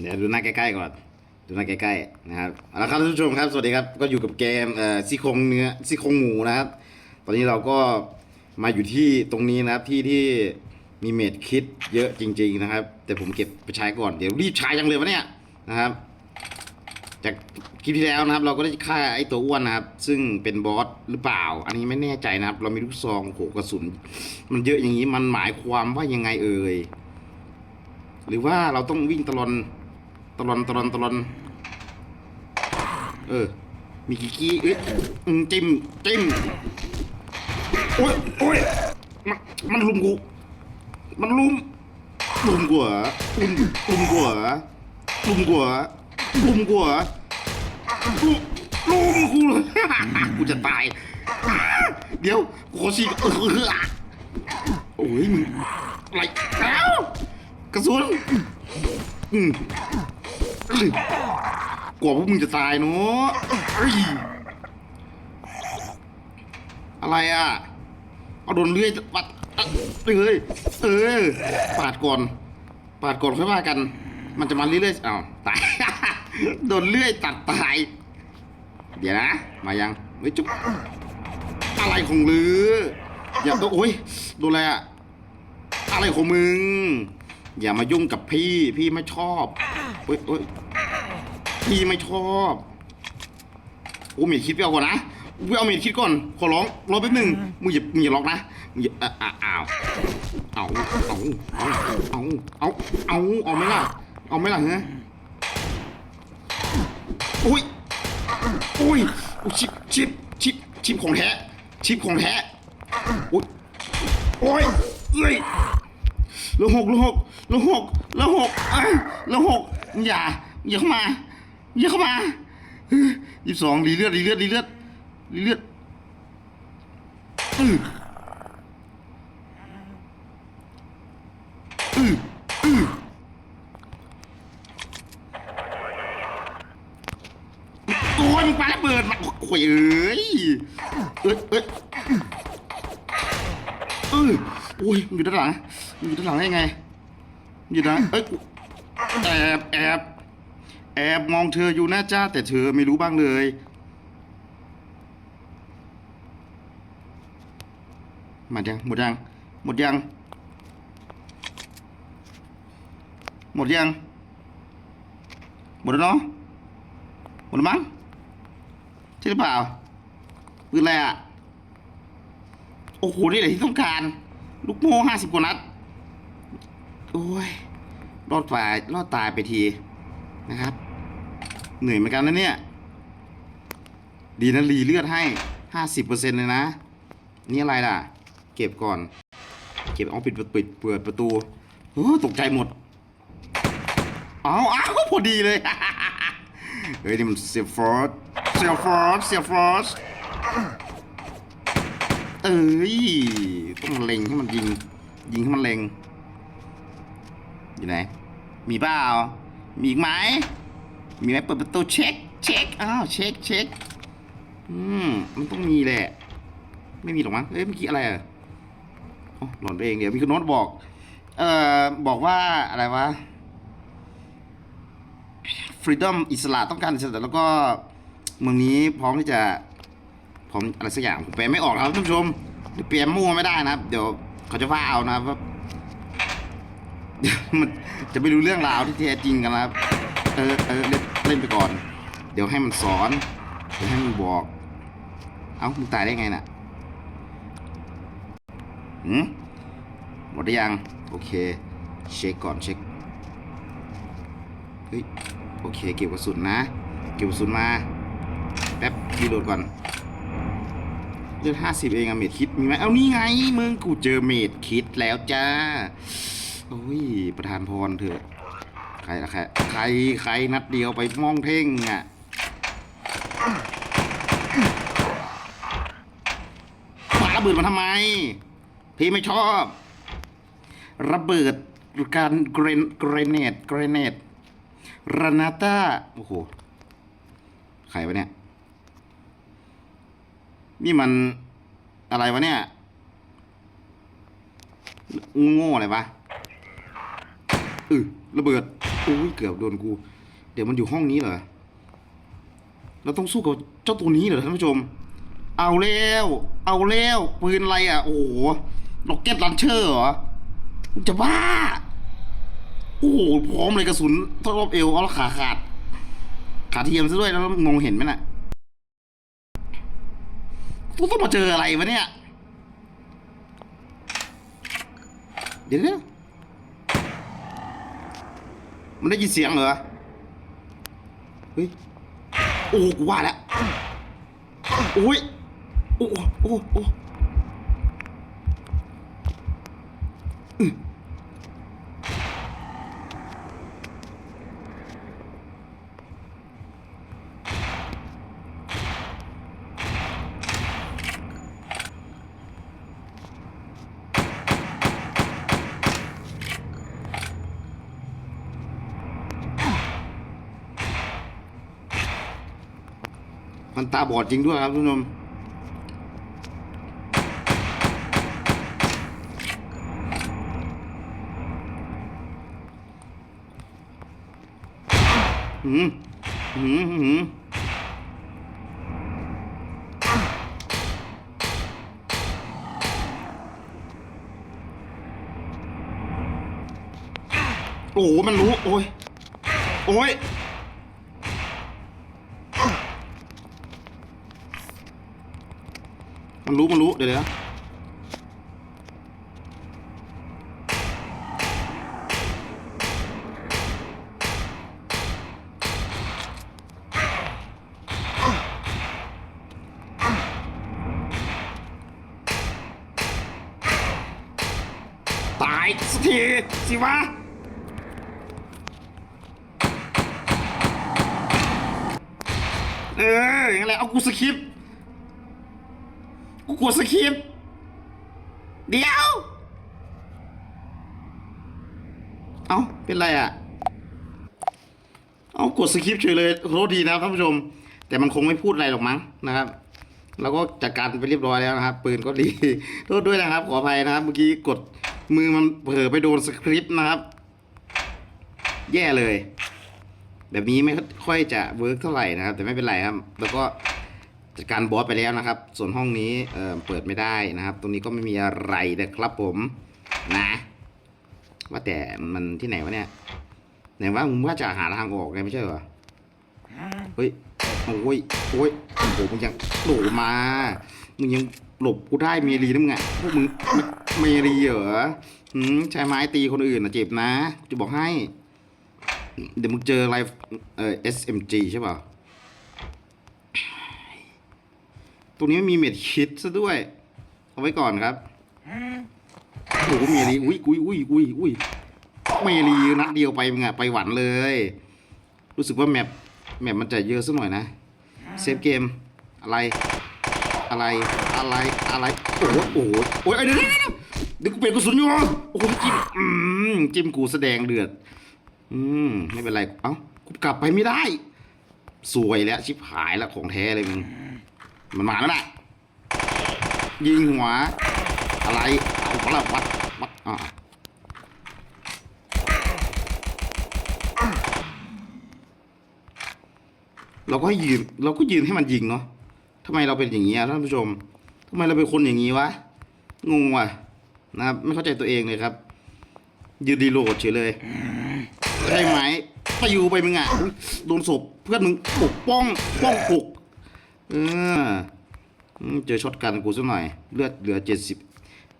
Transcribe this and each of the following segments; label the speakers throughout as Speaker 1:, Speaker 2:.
Speaker 1: เดี๋ยวดูหน้าใกล้ๆก่อนดูหน้าใกล้ๆนะครับเอาละครับท่านผู้ชมครับสวัสดีครับก็อยู่กับเกมเอ่อซี่โครงเนื้อซี่โครงหมูนะครับ ตอนนี้เราก็มาอยู่ที่ตรงนี้นะครับที่ที่มีเมดคิดเยอะจริง ๆนะครับ แต่ผมเก็บไปใช้ก่อนเดี๋ยวรีบใช้จังเลยวะเนี่ยนะครับ จากคลิปที่แล้วนะครับ เราก็ได้ฆ่าไอ้ตัวอ้วนนะครับ ซึ่งเป็นบอสหรือเปล่า อันนี้ไม่แน่ใจนะครับ เรามีลูกซองโหกระสุน มันเยอะอย่างนี้มันหมายความว่ายังไงเอ่ยหรือว่าเราต้องวิ่งตลอน ตลอนตลอนตลอนเออ มีกี่กี้เอ้ยจิ้มจิ้มโอ้ยโอ้ยมันมันลุมกู มันลุมลุมกูเหรอลุมลุมกูเหรอลุมกูเหรอลุมกูเหรอลุมลุมกูเลยกูจะตาย เดี๋ยวกูขอฉีกโอ้ยมึงอะไรเอ้ากระสุนอืม กลัวพวกมึงจะตายเนาะอะไรอะ เอาโดนเลื่อยปัดเอ้ยเออปาดก่อน ปาดก่อนค่อยว่ากัน มันจะมาเรื่อยๆอ้าวตาย โดนเลื่อยตัดตาย เดี๋ยวนะ มายังเฮ้ยจุ๊บอะไรของลือ อย่าโอ้ยโดนอะไรอะอะไรของมึง อย่ามายุ่งกับพี่ พี่ไม่ชอบเฮ้ยเฮ้ยพี่ไม่ชอบโอ้เมียคิดไปเอาก่อนนะไปเอาเมียคิดก่อน ขอร้องรอแป๊บหนึงมึงอย่ามึงอย่าล็อกนะมึงอย่าอะอะอ้าวเอาเอาเอาเอาเอาเอาเอาไหมล่ะเอาไหมล่ะฮะอุ้ยอุ้ยอุ๊ยชิปชิปชิปชิปของแท้ชิปของแท้อุ้ยโอ้ยเอ้ยแล้วหกล้วหกล้วหกล้วหกเอ้ยแล้วหกอย่าอย่าเข้ามาอย่าเข้ามายี่สิบสองดีเลือดดีเลือดดีเลือดดีเลือดอืออืออือโอ้ยมึงปาระเบิดมาโอ้ยเอ้ยเอ้ยเอ้ยเอ้ยโอ้ยอยู่ด้านหลัง อยู่ด้านหลังได้ไงมึงอยู่ด้านเอ้ยกูแอบแอบแอบมองเธออยู่นะจ้า แต่เธอไม่รู้บ้างเลยหมดยังหมดยังหมดยังหมดยังหมดแล้วเนาะหมดแล้วมั้งใช่หรือเปล่าปืนอะไรอะ โอ้โห นี่แหละที่ต้องการ ลูกโม่ห้าสิบกว่านัด โอ้ยรอดตายรอดตายไปทีนะครับ เหนื่อยเหมือนกันนะเนี่ย ดีนะรีเลือดให้ห้าสิบเปอร์เซ็นต์เลยนะ นี่อะไรล่ะ เก็บก่อน เก็บเอาปิดปิดเปิดประตูโอ้ตกใจหมด เอาเอาพอดีเลย เฮ้ยนี่มันเสียฟอร์สเสียฟอร์สเสียฟอร์สเอ้ยต้องเล็งให้มันยิง ยิงให้มันเล็ง อยู่ไหน มีเปล่า มีอีกไหม มีไหมเปิดประตูเช็ค เช็ค อ้าว เช็ค เช็ค อืม มันต้องมีแหละ ไม่มีหรอกมั้ง เอ้ย เมื่อกี้อะไรอะอ๋อหลอนไปเองเดี๋ยวมีคุณโน้ตบอก เอ่อ บอกว่าอะไรวะฟรีดอมอิสระต้องการอิสระแล้วก็เมืองนี้พร้อมที่จะพร้อมอะไรสักอย่างผมแปลไม่ออกครับท่านผู้ชมเดี๋ยวแปลมั่วไม่ได้นะครับ เดี๋ยวเขาจะว่าเอานะครับว่า มันจะไม่รู้เรื่องราวที่แท้จริงกันนะเออเออเล่นเล่นไปก่อน เดี๋ยวให้มันสอนเดี๋ยวให้มันบอก เอ้ามึงตายได้ไงน่ะหืมหมดได้ยัง โอเค เช็คก่อนเช็คเฮ้ยโอเค เก็บกระสุนนะ เก็บกระสุนมา แป๊บรีโหลดก่อนเลือดห้าสิบเองอะเมดคิดมีไหมเอานี่ไงมึงกูเจอเมดคิดแล้วจ้า โอ้ย ประธานพรเถอะ ใครละใครใครใครนัดเดียวไปมองเพ่งอะปาระเบิดมาทำไม พี่ไม่ชอบ ระเบิดการเกรนเกรเนตเกรเนตรานาต้าโอ้โห ใครวะเนี่ย นี่มันอะไรวะเนี่ย โง่อะไรวะ อือระเบิดอุ้ยเกือบโดนกู เดี๋ยวมันอยู่ห้องนี้เหรอเราต้องสู้กับเจ้าตัวนี้เหรอท่านผู้ชม เอาแล้ว เอาแล้วปืนอะไรอะ โอ้โหล็อกเก็ตลันเชอร์เหรอจะบ้า โอ้โหพร้อมเลยกระสุนทรอบเอวเอาขาขาด ขาเทียมซะด้วยแล้วมองเห็นไหมน่ะต้องมาเจออะไรวะเนี่ย เดี๋ยวนะ มันได้ยินเสียงเหรอ เฮ้ย โอ้กูว่าแล้วโอ้ย โอ้โอ้โอ้อื้อ มันตาบอดจริงด้วยครับทุกผู้ชมหืมหืมหืมโอ้โหมันรู้ โอ้ย โอ้ย มันรู้มันรู้ เดี๋ยวเดี๋ยวตายสักทีสิวะเอออย่างไรเอากูสคริปต์ กูกดสคริปต์เดี๋ยว เอาเป็นไรอะ เอากดสคริปต์เฉยเลยโทษทีนะครับท่านผู้ชม แต่มันคงไม่พูดอะไรหรอกมั้งนะครับ แล้วก็จัดการไปเรียบร้อยแล้วนะครับ ปืนก็ดีโทษด้วยนะครับ ขออภัยนะครับ เมื่อกี้กดมือมันเผลอไปโดนสคริปต์นะครับ แย่เลย แบบนี้ไม่ค่อยจะเวิร์กเท่าไหร่นะครับ แต่ไม่เป็นไรครับ แล้วก็ จัดการบอสไปแล้วนะครับ ส่วนห้องนี้เอ่อเปิดไม่ได้นะครับ ตรงนี้ก็ไม่มีอะไรนะครับผมนะ ว่าแต่มันที่ไหนวะเนี่ยไหนว่ามึงว่าจะหาทางออกไงไม่ใช่เหรอเฮ้ยโอ้ยโอ้ยโอ้โหมึงยังโหลมามึงยังหลบกูได้เมรีนะมึงอะพวกมึงเมรีเหรอหืมใช้ไม้ตีคนอื่นนะเจ็บนะกูจะบอกให้ เดี๋ยวมึงเจออะไรเอ่อ SMG ใช่ป่ะ ตรงนี้ไม่มีเม็ดคิดซะด้วย เอาไว้ก่อนครับโอ้โหเมรีอุ้ยอุ้ยอุ้ยอุ้ยอุ้ยเมรีนัดเดียวไปมึงอะไปหวันเลย รู้สึกว่าแมปแมปมันจะเยอะสักหน่อยนะ เซฟเกม อะไร อะไร อะไร อะไร โอ้โหโอ้โหโอ้ยเดี๋ยวเดี๋ยวเดี๋ยวเดี๋ยวกูเปลี่ยนกระสุนอยู่โอ้โหจิ้มอืมจิ้มกูแสดงเดือด อืมไม่เป็นไร เอ้า กูกลับไปไม่ได้ สวยแล้วชิบหายแล้วของแท้เลยมึง มันมาแล้วนะยิงหัว อะไรเอาปะละวัดวัดอ่าเราก็ให้ยืนเราก็ยืนให้มันยิงเนาะทำไมเราเป็นอย่างนี้ท่านผู้ชมทำไมเราเป็นคนอย่างนี้วะงงว่ะนะครับไม่เข้าใจตัวเองเลยครับ ยืนดีโหลดเฉยเลยใช่ไหมไปอยู่ไปมึงอะโดนศพเพื่อนมึงปกป้องป้องปก เออเจอช็อตกันกูสักหน่อย เลือดเหลือเจ็ดสิบ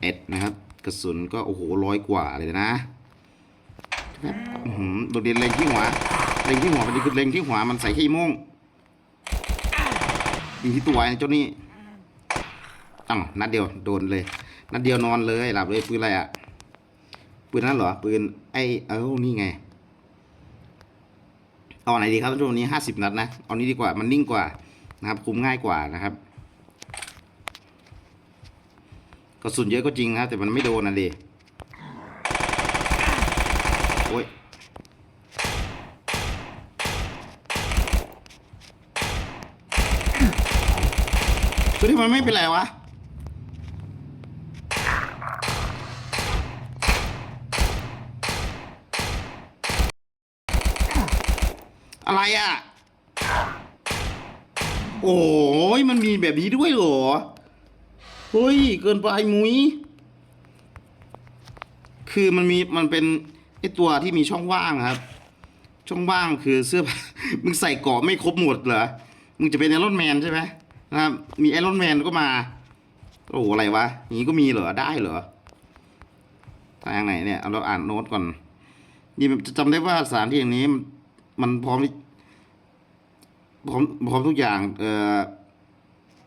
Speaker 1: เอ็ดนะครับ กระสุนก็โอ้โหร้อยกว่าเลยนะครับหือโดดเด่นเล็งที่หัว เล็งที่หัวมันคือเล็งที่หัวมันใส่ขี้โม่งยิงที่ตัวไอ้เจ้านี่อ้าวนัดเดียวโดนเลย นัดเดียวนอนเลยหลับเลยปืนอะไรอะ ปืนนั้นเหรอ ปืนไอเอ้านี่ไงเอาไหนดีครับทุกวันนี้ห้าสิบนัดนะ เอานี้ดีกว่า มันนิ่งกว่า นะครับ คุมง่ายกว่านะครับกระสุนเยอะก็จริงนะครับ แต่มันไม่โดนนะดิโอ้ยตัวที่มันไม่เป็นไรวะอะไรอะ โอ้ยมันมีแบบนี้ด้วยเหรอ เฮ้ย เกินไปมุ้ย คือมันมีมันเป็นไอตัวที่มีช่องว่างครับ ช่องว่างคือเสื้อ มึงใส่เกาะไม่ครบหมดเหรอ มึงจะเป็นไอรอนแมนใช่ไหมนะครับ มีไอรอนแมนก็มา โอ้โหอะไรวะอย่างนี้ก็มีเหรอ ได้เหรอทางไหนเนี่ย เราอ่านโน้ตก่อน นี่จะจำได้ว่าสถานที่อย่างนี้มันมันพร้อมที่ พร้อมพร้อมทุกอย่าง เอ่อ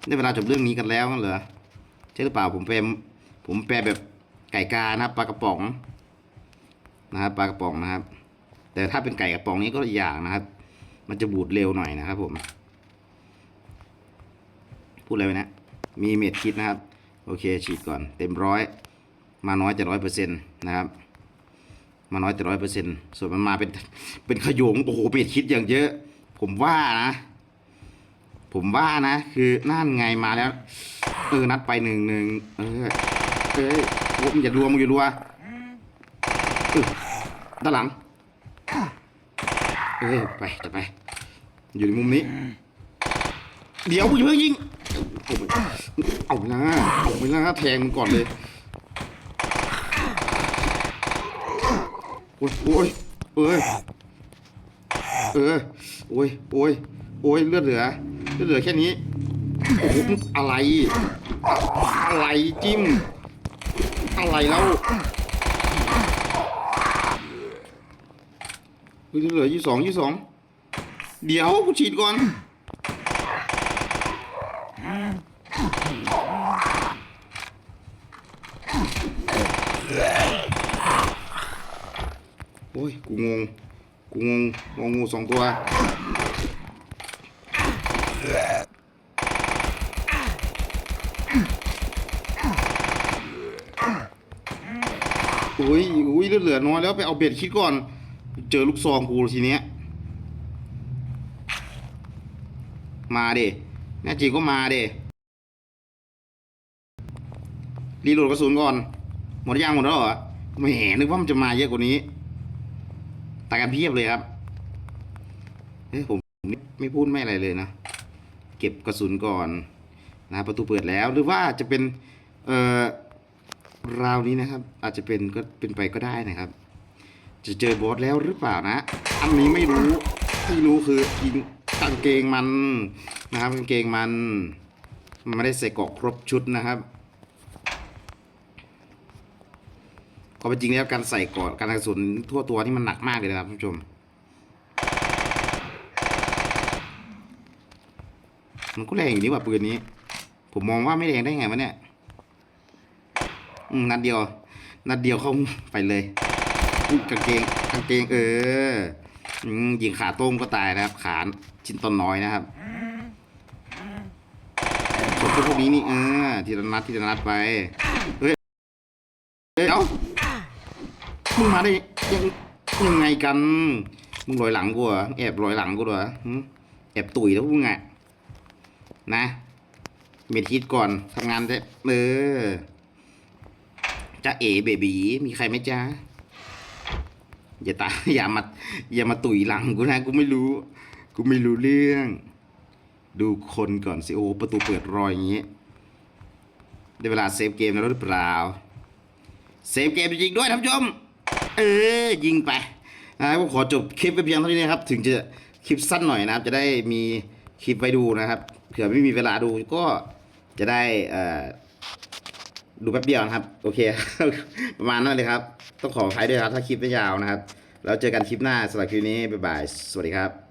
Speaker 1: ได้เวลาจบเรื่องนี้กันแล้วงั้นเหรอใช่หรือเปล่าผมแปลผมแปลแบบไก่กานะครับปลากระป๋องนะครับปลากระป๋องนะครับ แต่ถ้าเป็นไก่กระป๋องนี้ก็อีกอย่างนะครับ มันจะบูดเร็วหน่อยนะครับ ผม พูดอะไรไปนะ มีเม็ดคิดนะครับ โอเคฉีดก่อน เต็มร้อยมาน้อยแต่ร้อยเปอร์เซ็นต์นะครับมาน้อยแต่ร้อยเปอร์เซ็นต์ส่วนมันมาเป็นเป็นขยงโอ้โหเม็ดคิดอย่างเยอะ ผมว่านะ ผมว่านะ คือนั่นไงมาแล้ว เออ นัดไปหนึ่งหนึ่งเออเอ้ยมึงอย่ารัวมึงอย่ารัวออด้านหลัง เอ้ยไปจะไป อยู่ในมุมนี้ เดี๋ยวมึงเพิ่งยิง เอาไปเอาไปนะเอาไปนะแทงมึงก่อนเลย โอ้ยโอ้ยเอ้ย เออ โอ้ยโอ้ยโอ้ยเลือดเหลือ เลือดเหลือแค่นี้โอ้โหอะไร อะไรจิ้ม อะไรแล้วเฮ้ยเหลือยี่สองยี่สอง เดี๋ยวกูฉีดก่อนโอ้ย กูงง กูงงงงูสองตัว อุ้ยอุ้ยเลือดเหลือน้อยแล้วไปเอาเบ็ดคิดก่อน เจอลูกซองกูทีเนี้ย มาเดแน่จริงก็มาเดรีโหลดกระสุนก่อน หมดยังหมดแล้วเหรอแหมนึกว่ามันจะมาเยอะกว่านี้ ตากันเพียบเลยครับเฮ้ยผมไม่ไม่พูดไม่อะไรเลยนะ เก็บกระสุนก่อนนะรประตูเปิดแล้วหรือว่าจะเป็นเอ่อราวนี้นะครับ อาจจะเป็นก็เป็นไปก็ได้นะครับ จะเจอบอสแล้วหรือเปล่านะ อันนี้ไม่รู้ที่รู้คือยิงกางเกงมันนะครับกางเกงมันมันไม่ได้ใส่เกราะครบชุดนะครับ ก็เป็นจริงแล้วการใส่กราะการกระสุนทั่วตัวนี่มันหนักมากเลยนะครับท่านผู้ชม มันก็แรงอยู่นี่ว่าปืนนี้ ผมมองว่าไม่แรงได้ไงวะเนี่ยนัดเดียว นัดเดียวเข้าไปเลยกางเกงกางเกง เออยิงขาต้มก็ตายนะครับ ขาชิ้นตอนน้อยนะครับส่วนพวกนี้นี่เออทีละนัดทีละนัดไป เฮ้ยเฮ้ยเอ้า มึงมาได้ยังยังไงกัน มึงลอยหลังกูเหรอแอบลอยหลังกูเหรอแอบตุ๋ยแล้วมึงอะนะเมทิดก่อนทำงานได้เออจ้าเอ๋เบบีมีใครไหมจ้าอย่าตาอย่ามาอย่ามาตุ๋ยหลังกูนะกูไม่รู้ กูไม่รู้เรื่อง ดูคนก่อนสิโอประตูเปิดรอยอย่างงี้ได้เวลาเซฟเกมแล้วหรือเปล่าเซฟเกมจริงๆด้วยท่านผู้ชม เออยิงไปนะครับขอจบคลิปไปเพียงเท่านี้นะครับ ถึงจะคลิปสั้นหน่อยนะครับ จะได้มีคลิปไว้ดูนะครับ เผื่อไม่มีเวลาดูก็จะได้อ่อดูแป๊บเดียวนะครับ โอเค ประมาณนั้นเลยครับ ต้องขออภัยด้วยครับ ถ้าคลิปไม่ยาวนะครับ แล้วเจอกันคลิปหน้าสำหรับคลิปนี้ บ๊ายบาย สวัสดีครับ